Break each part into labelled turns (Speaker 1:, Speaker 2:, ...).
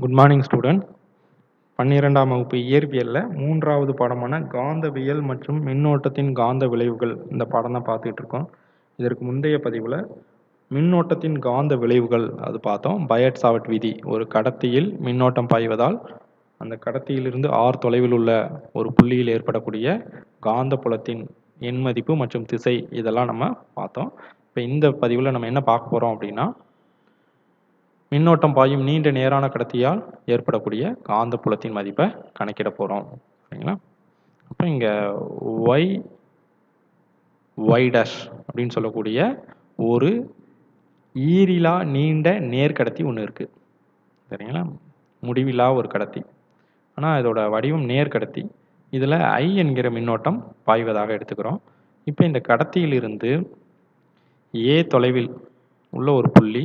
Speaker 1: Good morning student பன்னிரெண்டாம் வகுப்பு இயற்பியலில் மூன்றாவது பாடமான காந்தவியல் மற்றும் மின்னோட்டத்தின் காந்த விளைவுகள். இந்த பாடம் தான் பார்த்துட்டு இருக்கோம். இதற்கு முந்தைய பதிவில் மின்னோட்டத்தின் காந்த விளைவுகள். அது பார்த்தோம். பயட் சாவட் விதி. ஒரு கடத்தியில் மின்னோட்டம் பாய்வதால் அந்த கடத்தியிலிருந்து ஆர் தொலைவில் உள்ள ஒரு புள்ளியில் ஏற்படக்கூடிய காந்த புலத்தின் எண் மதிப்பு மற்றும் திசை இதெல்லாம் நம்ம பார்த்தோம். இப்போ இந்த பதிவில் நம்ம என்ன பார்க்க போகிறோம் அப்படின்னா மின்னோட்டம் பாயும் நீண்ட நேரான கடத்தியால் ஏற்படக்கூடிய காந்த புலத்தின் மதிப்பை கணக்கிட போகிறோம் சரிங்களா? அப்போ இங்கே ஒய் ஒய் டேஷ் அப்படின்னு சொல்லக்கூடிய ஒரு ஈரிலா நீண்ட நேர்கடத்தி ஒன்று இருக்குது சரிங்களா? முடிவிலா ஒரு கடத்தி. ஆனால் இதோட வடிவம் நேர்கடத்தி இதில் ஐ என்கிற மின்னோட்டம் பாய்வதாக எடுத்துக்கிறோம். இப்போ இந்த கடத்தியிலிருந்து ஏ தொலைவில் உள்ள ஒரு புள்ளி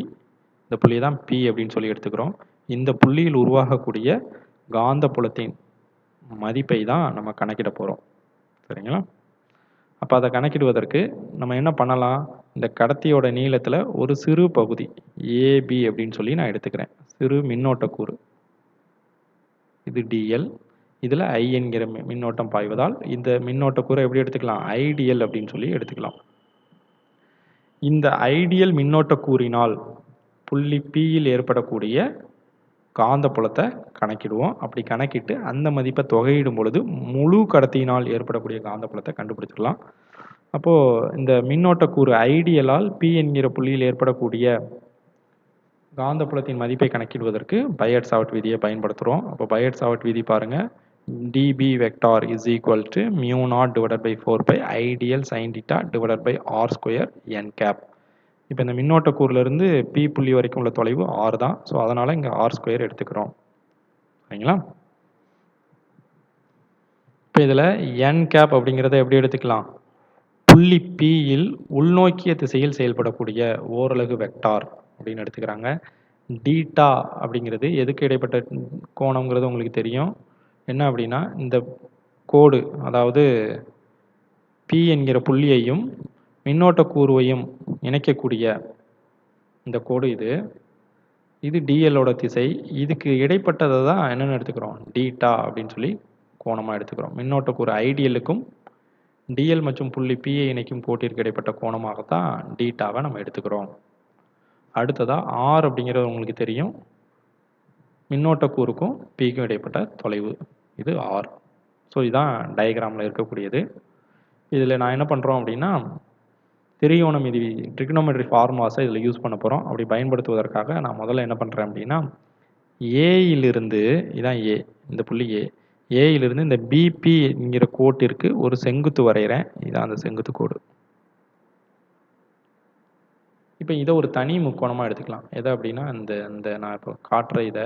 Speaker 1: இந்த புள்ளி தான் பி அப்படின்னு சொல்லி எடுத்துக்கிறோம். இந்த புள்ளியில் உருவாகக்கூடிய காந்த புலத்தின் மதிப்பை தான் நம்ம கணக்கிட போகிறோம் சரிங்களா? அப்போ அதை கணக்கிடுவதற்கு நம்ம என்ன பண்ணலாம்? இந்த கடத்தியோட நீளத்தில் ஒரு சிறு பகுதி ஏபி அப்படின்னு சொல்லி நான் எடுத்துக்கிறேன். சிறு மின்னோட்ட கூறு. இது டிஎல் இதில் ஐ என்கிற மின்னோட்டம் பாய்வதால் இந்த மின்னோட்ட எப்படி எடுத்துக்கலாம்? ஐடியல் அப்படின்னு சொல்லி எடுத்துக்கலாம். இந்த ஐடியல் மின்னோட்ட கூறினால் புள்ளி பியில் ஏற்படக்கூடிய காந்தப்புலத்தை கணக்கிடுவோம். அப்படி கணக்கிட்டு அந்த மதிப்பை தொகையிடும் பொழுது முழு கடத்தியினால் ஏற்படக்கூடிய காந்த புலத்தை கண்டுபிடிச்சிடலாம். அப்போது இந்த மின்னோட்ட கூறு ஐடியலால் பி என்கிற புள்ளியில் ஏற்படக்கூடிய காந்த புலத்தின் மதிப்பை கணக்கிடுவதற்கு பயட் சாவட் விதியை பயன்படுத்துகிறோம் அப்போ பயட் சாவட் விதி பாருங்கள் dB vector is equal to mu naught divided by four pi I dl sine theta divided by r square n cap இப்போ இந்த மின்னோட்ட கூறுலேருந்து பி புள்ளி வரைக்கும் உள்ள தொலைவு ஆறு தான். ஸோ அதனால் இங்கே ஆர் ஸ்கொயர் எடுத்துக்கிறோம். சரிங்களா? இப்போ இதில் என் கேப் அப்படிங்கிறத எப்படி எடுத்துக்கலாம்? புள்ளி பியில் உள்நோக்கிய திசையில் செயல்படக்கூடிய ஓரலகு வெக்டார் அப்படின்னு எடுத்துக்கிறாங்க. டீட்டா அப்படிங்கிறது எதுக்கு இடைப்பட்ட கோணங்கிறது உங்களுக்கு தெரியும். என்ன அப்படின்னா இந்த கோடு அதாவது பி என்கிற புள்ளியையும் மின்னோட்ட கூறுவையும் இணைக்கக்கூடிய இந்த கோடு இது. இது டிஎல்லோட திசை. இதுக்கு இடைப்பட்டதை தான் என்னென்னு எடுத்துக்கிறோம். டீட்டா அப்படின்னு சொல்லி கோணமாக எடுத்துக்கிறோம். மின்னோட்ட கூறு ஐடியலுக்கும் டிஎல் மற்றும் புள்ளி பிஏ இணைக்கும் கோட்டிற்கு இடைப்பட்ட கோணமாகத்தான் டீட்டாவை நம்ம எடுத்துக்கிறோம். அடுத்ததாக ஆர் அப்படிங்கிறது உங்களுக்கு தெரியும். மின்னோட்ட கூறுக்கும் பிக்கும் இடைப்பட்ட தொலைவு. இது ஆர் ஸோ இதுதான் டயக்ராமில் இருக்கக்கூடியது. இதில் நான் என்ன பண்ணுறோம் அப்படின்னா திரியோணம் இது ட்ரிக்னோமெட்ரி ஃபார்முலாஸை இதில் யூஸ் பண்ண போகிறோம் அப்படி பயன்படுத்துவதற்காக நான் முதல்ல என்ன பண்ணுறேன் அப்படின்னா ஏயிலிருந்து இதான் ஏ இந்த புள்ளி ஏ ஏயிலிருந்து இந்த பிபிங்கிற கோட்டிற்கு ஒரு செங்குத்து வரைகிறேன். இதான் அந்த செங்குத்து கோடு. இப்போ இதை ஒரு தனி முக்கோணமாக எடுத்துக்கலாம். எதை அப்படின்னா இந்த இந்த நான் இப்போ காட்டுற இதை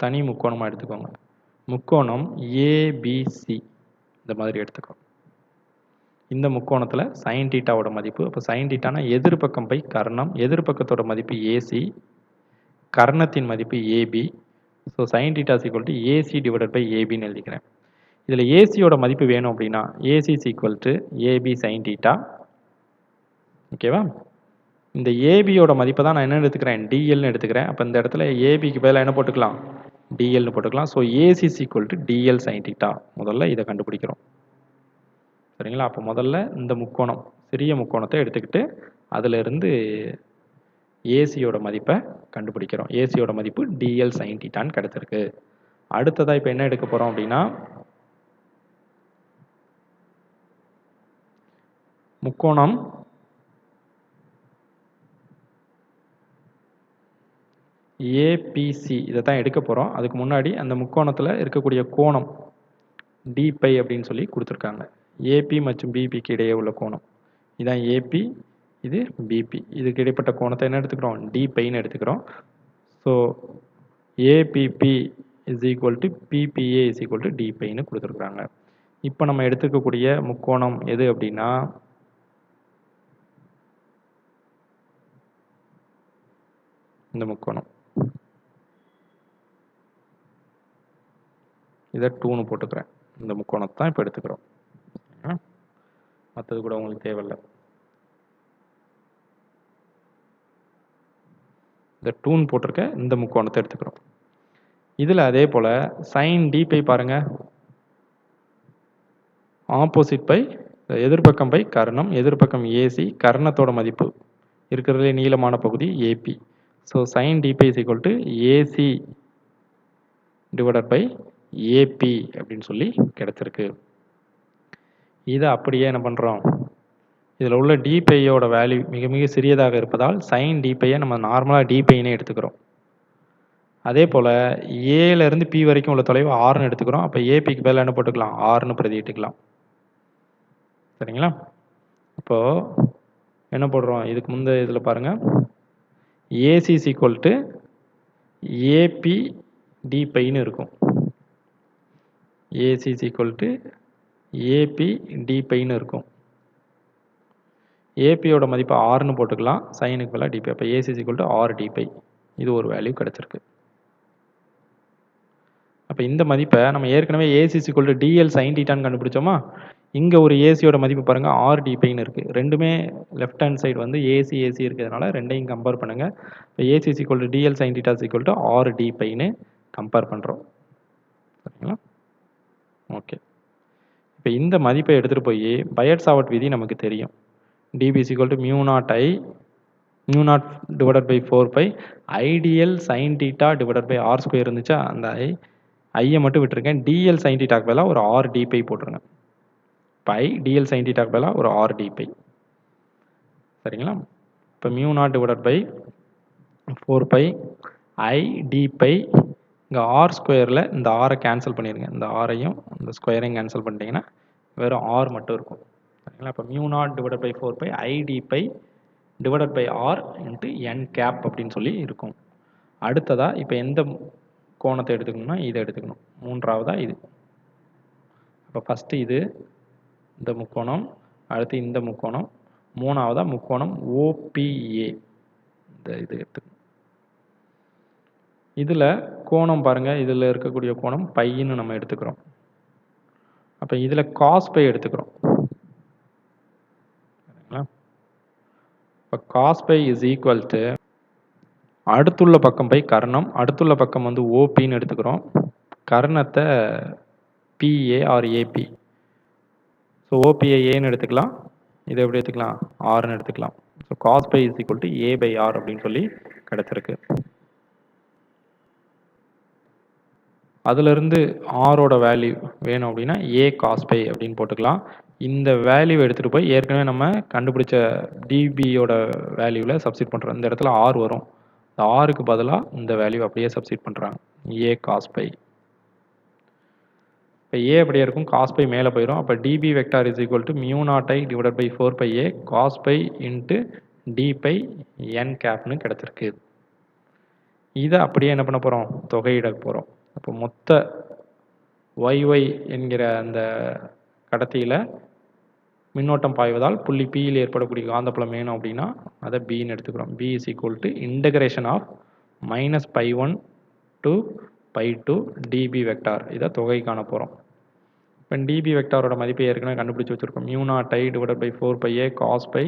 Speaker 1: தனி முக்கோணமாக எடுத்துக்கோங்க. முக்கோணம் ஏபிசி இந்த மாதிரி எடுத்துக்கோங்க இந்த முக்கோணத்தில் சைன் டீட்டாவோட மதிப்பு. அப்போ சைன் டீட்டானா எதிர்பக்கம் பை கர்ணம் எதிர்பக்கத்தோட மதிப்பு ஏசி கர்ணத்தின் மதிப்பு AB so sine theta is equal to AC divided by ஏபின்னு எழுதிக்கிறேன். இதில் ஏசியோட மதிப்பு வேணும் அப்படின்னா AC is equal to AB sine theta ஓகேவா இந்த ஏபியோட மதிப்பை தான் நான் என்ன எடுத்துக்கிறேன்? டிஎல்னு எடுத்துக்கிறேன். அப்போ இந்த இடத்துல ஏபிக்கு பதிலாக என்ன போட்டுக்கலாம்? டிஎல்னு போட்டுக்கலாம். So AC is equal to dl sine theta முதல்ல இதை கண்டுபிடிக்கிறோம். சரிங்களா? அப்போ முதல்ல இந்த முக்கோணம் சிறிய முக்கோணத்தை எடுத்துக்கிட்டு அதிலிருந்து ஏசியோட மதிப்பை கண்டுபிடிக்கிறோம். ஏசியோட மதிப்பு டிஎல் சைன் டீட்டான்னு கிடச்சிருக்கு. அடுத்ததாக இப்போ என்ன எடுக்க போகிறோம் அப்படின்னா முக்கோணம் ஏபிசி இதை தான் எடுக்க போகிறோம் அதுக்கு முன்னாடி அந்த முக்கோணத்தில் இருக்கக்கூடிய கோணம் டிபை அப்படின்னு சொல்லி கொடுத்துருக்காங்க. ஏபி மற்றும் பிபிக்கு இடையே உள்ள கோணம். இதான் ஏபி இது பிபி இதுக்கு இடைப்பட்ட கோணத்தை என்ன எடுத்துக்கிறோம்? டிபைன்னு எடுத்துக்கிறோம். So ABP is equal to PBA is equal to டிபைன்னு கொடுத்துருக்குறாங்க. இப்போ நம்ம எடுத்துக்கக்கூடிய முக்கோணம் எது அப்படின்னா இந்த முக்கோணம். இதை டூன்னு போட்டுக்கிறேன். இந்த முக்கோணத்தை தான் இப்போ எடுத்துக்கிறோம். மற்றது கூட உங்களுக்கு தேவையில்லை. இந்த டூன் போட்டிருக்க இந்த முக்கோணத்தை எடுத்துக்கிறோம். இதில் அதே போல் சைன் டி பை பாருங்கள் ஆப்போசிட் பை எதிர்பக்கம் பை கர்ணம் எதிர்பக்கம் ஏசி கர்ணத்தோட மதிப்பு. இருக்கிறதுலே நீளமான பகுதி AB so sine d phi is equal to AC divided by AB அப்படின்னு சொல்லி கிடச்சிருக்கு. இதை அப்படியே என்ன பண்ணுறோம் இதில் உள்ள டிபையோட வேல்யூ மிக மிக சிறியதாக இருப்பதால் சைன் டிபையை நம்ம நார்மலாக டிபைனே எடுத்துக்கிறோம். அதே போல் ஏலேருந்து பி வரைக்கும் உள்ள தொலைவு ஆறுன்னு எடுத்துக்கிறோம். அப்போ ஏபிக்கு பதிலாக என்ன போட்டுக்கலாம்? ஆறுன்னு பிரதியிட்டுக்கலாம் சரிங்களா? இப்போது என்ன போடுறோம்? இதுக்கு முந்தைய இதில் பாருங்கள் ACC equal to AB d பைன்னு இருக்கும். ACC equal to AB d பைன்னு இருக்கும். ஏபியோட மதிப்பு ஆறுன்னு போட்டுக்கலாம். சைனுக்கு பதிலாக டிபை அப்போ ஏசி ஈக்குவல் டு ஆறு டிபை இது ஒரு வேல்யூ கிடச்சிருக்கு. அப்போ இந்த மதிப்பை நம்ம ஏற்கனவே AC equal to DL sine டீட்டான்னு கண்டுபிடிச்சோமா? இங்கே ஒரு ஏசியோட மதிப்பு பாருங்கள் ஆர் டிபைன்னு இருக்குது ரெண்டுமே லெஃப்ட் ஹேண்ட் சைடு வந்து ஏசி ஏசி இருக்கிறதுனால ரெண்டையும் கம்பேர் பண்ணுங்கள் இப்போ AC equal to dl sine theta equal to r டிபைன்னு compare பண்ணுறோம் சரிங்களா? ஓகே இப்போ இந்த மதிப்பை எடுத்துகிட்டு போய் பயட் சாவட் விதி நமக்கு தெரியும். DB equal to mu naught I mu naught divided by four pi I dl sine theta divided by r square இருந்துச்சா அந்த ஐ ஐயை மட்டும் விட்டுருக்கேன். டிஎல் சைன் டீட்டாக்கு பதிலாக ஒரு ஆர் டிபை போட்டுருங்க. பை டிஎல் சைன் டீட்டாக்கு பதிலாக ஒரு ஆர் டிபை சரிங்களா? இப்போ mu naught divided by four pi I d phi இங்கே ஆர் ஸ்கொயரில் இந்த ஆரை கேன்சல் பண்ணிடுங்க இந்த ஆரையும் இந்த ஸ்கொயரையும் கேன்சல் பண்ணிட்டீங்கன்னா வெறும் ஆர் மட்டும் இருக்கும். சரிங்களா? இப்போ mu naught divided by four pi I d phi divided by r into n cap அப்படின்னு சொல்லி இருக்கும். அடுத்ததாக இப்போ எந்த கோணத்தை எடுத்துக்கணும்னா இதை எடுத்துக்கணும். மூன்றாவதாக இது. அப்போ ஃபஸ்ட்டு இது இந்த முக்கோணம் அடுத்து இந்த முக்கோணம் மூணாவதாக முக்கோணம் ஓபிஏ இந்த இது எடுத்துக்கணும். இதில் கோணம் பாருங்கள் இதில் இருக்கக்கூடிய கோணம் பையின்னு நம்ம எடுத்துக்கிறோம். அப்போ இதில் காஸ் பை எடுத்துக்கிறோம். சரிங்களா? இப்போ cos phi is equal to அடுத்துள்ள பக்கம் பை கர்ணம் அடுத்துள்ள பக்கம் வந்து ஓபின்னு எடுத்துக்கிறோம். கர்ணத்தை BA R AB so OPI ஏன்னு எடுத்துக்கலாம். இதை எப்படி எடுத்துக்கலாம்? ஆர்னு எடுத்துக்கலாம். So cos phi is equal to a by r அப்படின்னு சொல்லி கிடச்சிருக்கு. அதுலேருந்து ஆரோட வேல்யூ வேணும் அப்படின்னா ஏ காஸ்பை அப்படின்னு போட்டுக்கலாம். இந்த வேல்யூ எடுத்துகிட்டு போய் ஏற்கனவே நம்ம கண்டுபிடிச்ச டிபியோட வேல்யூவில் சப்ஸ்டிட் பண்ணுறோம் இந்த இடத்துல ஆர் வரும். இந்த ஆருக்கு பதிலாக இந்த வேல்யூ அப்படியே சப்ஸ்டிட் பண்ணுறாங்க ஏ காஸ்பை இப்போ ஏ அப்படியே இருக்கும் காஸ்பை மேலே போயிடும் அப்போ dB vector is equal to mu naught I divide by four pi a cos phi into d phi n கேப்னு கிடச்சிருக்கு. இதை அப்படியே என்ன பண்ண போகிறோம் தொகையிட போகிறோம் அப்போ மொத்த ஒய்ஒய் என்கிற அந்த கடத்தியில் மின்னோட்டம் பாய்வதால் புள்ளி பியில் ஏற்படக்கூடிய காந்தப்புலம் வேணும் அப்படின்னா அதை பின்னு எடுத்துக்கிறோம். B is equal to integration of minus phi one to phi two dB vector இதை தொகை காண போகிறோம் இப்போ டிபி வெக்டாரோட மதிப்பை ஏற்கனவே கண்டுபிடிச்சி வச்சுருக்கோம். மியூனா tie I divide by four pi a cos phi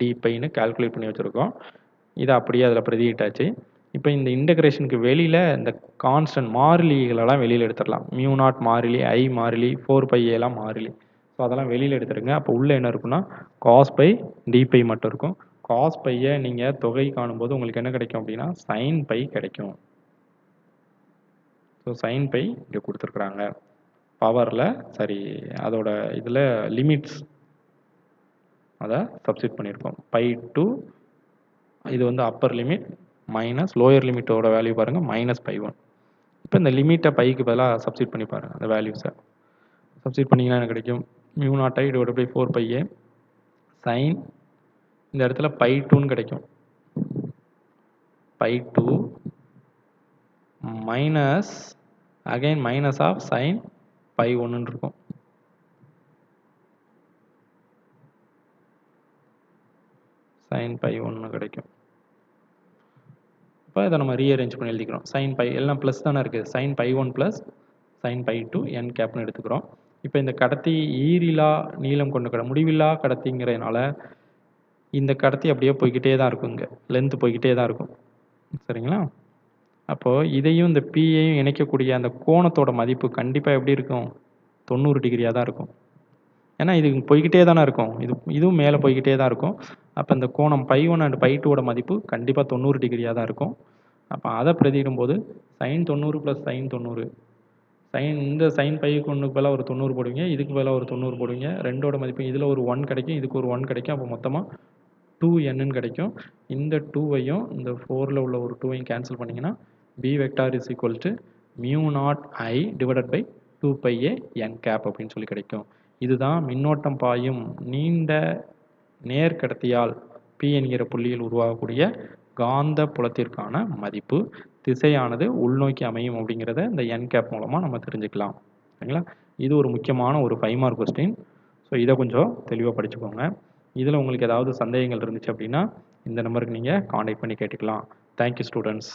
Speaker 1: d பைன்னு calculate பண்ணி வச்சுருக்கோம். இதை அப்படியே அதில் பிரதியிட்டாச்சு. இப்போ இந்த இன்டகிரேஷனுக்கு வெளியில் இந்த கான்ஸ்டன்ட் மாறிலிகளெல்லாம் வெளியில் எடுத்துடலாம். மியூ நாட் மாறிலி ஐ மாறிலி ஃபோர் பை ஏலாம் மாறிலி. ஸோ அதெல்லாம் வெளியில் எடுத்துருங்க அப்போ உள்ளே என்ன இருக்குன்னா காஸ் பை டி பை மட்டும் இருக்கும். காஸ் பையை நீங்கள் தொகை காணும்போது உங்களுக்கு என்ன கிடைக்கும் அப்படின்னா சைன் பை கிடைக்கும். ஸோ சைன் பை இங்கே கொடுத்துருக்குறாங்க. பவரில் சரி அதோட இதில் லிமிட்ஸ் அதை சப்ஸ்டியூட் பண்ணியிருக்கோம். பை டூ இது வந்து அப்பர் லிமிட் மைனஸ் லோயர் லிமிட்டோட வேல்யூ பாருங்கள் மைனஸ் பை ஒன் இப்போ இந்த லிமிட்டை பைக்கு பதிலாக சப்ஸ்டியூட் பண்ணி பாருங்கள் அந்த வேல்யூஸை சப்ஸ்டியூட் பண்ணிங்கன்னா எனக்கு கிடைக்கும்? Mu naught I divide by four pi a sine இந்த இடத்துல பை டூன்னு கிடைக்கும். Pi two minus again minus of sine pi ஒன்றுன்னு இருக்கும். சைன் பை ஒன்று கிடைக்கும். இப்போ இதை நம்ம ரீஅரேஞ்ச் பண்ணி எழுதிக்கிறோம். சைன் பை எல்லாம் ப்ளஸ் தானே இருக்குது sine pi one plus sine pi two n கேப்னு எடுத்துக்கிறோம். இப்போ இந்த கடத்தி ஈரிலா நீளம் கொண்டு கடை முடிவில்லா கடத்திங்கிறதுனால இந்த கடத்தி அப்படியே போய்கிட்டே தான் இருக்கும் இங்கே. லென்த்து போய்கிட்டே தான் இருக்கும். சரிங்களா? அப்போது இதையும் இந்த பியையும் இணைக்கக்கூடிய அந்த கோணத்தோட மதிப்பு கண்டிப்பாக எப்படி இருக்கும்? தொண்ணூறு டிகிரியாக தான் இருக்கும். ஏன்னா இது போய்கிட்டே தானே இருக்கும். இது இதுவும் மேலே போய்கிட்டே தான் இருக்கும். அப்போ இந்த கோணம் பை ஒன் அண்ட் பை டூவோட மதிப்பு கண்டிப்பாக தொண்ணூறு டிகிரியாக தான் இருக்கும். அப்போ அதை பிரதிடும் போது சைன் தொண்ணூறு ப்ளஸ் சைன் தொண்ணூறு. சைன் இந்த சைன் பைக்கு ஒன்றுக்கு பதிலாக ஒரு தொண்ணூறு போடுவீங்க இதுக்கு பதிலாக ஒரு தொண்ணூறு போடுவீங்க. ரெண்டோட மதிப்பு இதில் ஒரு ஒன் கிடைக்கும் இதுக்கு ஒரு ஒன் கிடைக்கும். அப்போ மொத்தமாக டூ என்னன்னு கிடைக்கும். இந்த டூவையும் இந்த ஃபோரில் உள்ள ஒரு டூவையும் கேன்சல் பண்ணிங்கன்னா B vector is equal to mu naught I divided by two pi a n cap அப்படின்னு சொல்லி கிடைக்கும். இதுதான் மின்னோட்டம் பாயும் நீண்ட நேர்கடத்தியால் பி என்கிற புள்ளியில் உருவாகக்கூடிய காந்த புலத்திற்கான மதிப்பு திசையானது உள்நோக்கி அமையும் அப்படிங்கிறத இந்த என் கேப் மூலமாக நம்ம தெரிஞ்சுக்கலாம். சரிங்களா? இது ஒரு முக்கியமான ஒரு ஃபைவ் மார்க் கொஸ்டின் ஸோ இதை கொஞ்சம் தெளிவாக படிச்சுக்கோங்க. இதில் உங்களுக்கு ஏதாவது சந்தேகங்கள் இருந்துச்சு அப்படின்னா இந்த நம்பருக்கு நீங்கள் காண்டாக்ட் பண்ணி கேட்டுக்கலாம். Thank you students